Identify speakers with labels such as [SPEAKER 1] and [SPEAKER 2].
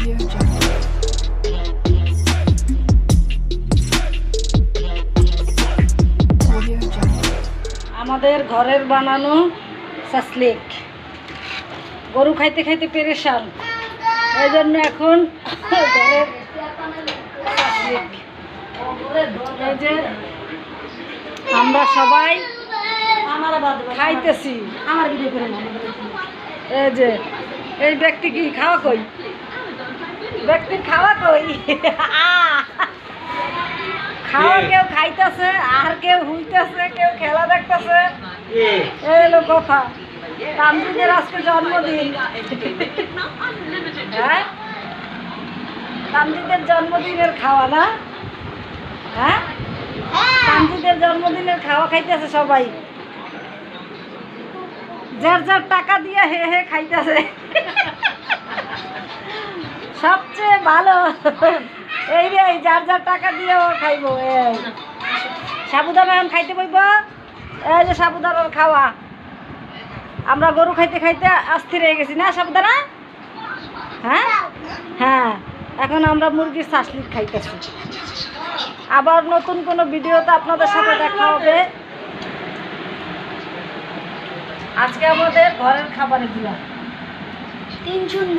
[SPEAKER 1] Audio Jungle.
[SPEAKER 2] আমাদের ঘরের বানানো সাসলিক। গরু খাইতে খাইতে পেরেশান। এই জন্য এখন ঘরের এই যে আমরা সবাই খাইতেছি। আমার এই যে এই ব্যক্তি কি খাওয়া কই? ব্যক্তির খাওয়া কই খাওয়া কেউ খাইতেছে আর কেউ হুইতেছে কেউ খেলা দেখতেছে। এই হলো কথা। তামজিদের আজকে জন্মদিন। হ্যাঁ? তামজিদের জন্মদিনের খাওয়া না? হ্যাঁ? তামজিদের জন্মদিনের খাওয়া খাইতেছে সবাই। যার যার টাকা দিয়ে হে হে খাইতেছে। সবচেয়ে ভালো। এই রে যার যার টাকা দিয়ে ও খাইব সাবুদানা এখন খাইতে বইব? এই যে সাবুদানার খাওয়া। আমরা গরু খাইতে খাইতে অস্থির হয়ে গেছি না, সাবুদানা? হ্যাঁ? হ্যাঁ। এখন আমরা মুরগির শাসলিক খাইতেছি। আবার নতুন কোনো ভিডিওতে আপনাদের সাথে দেখা হবে। আজকে আমাদের ঘরের খাবারে দিলাম
[SPEAKER 3] তিন শূন্য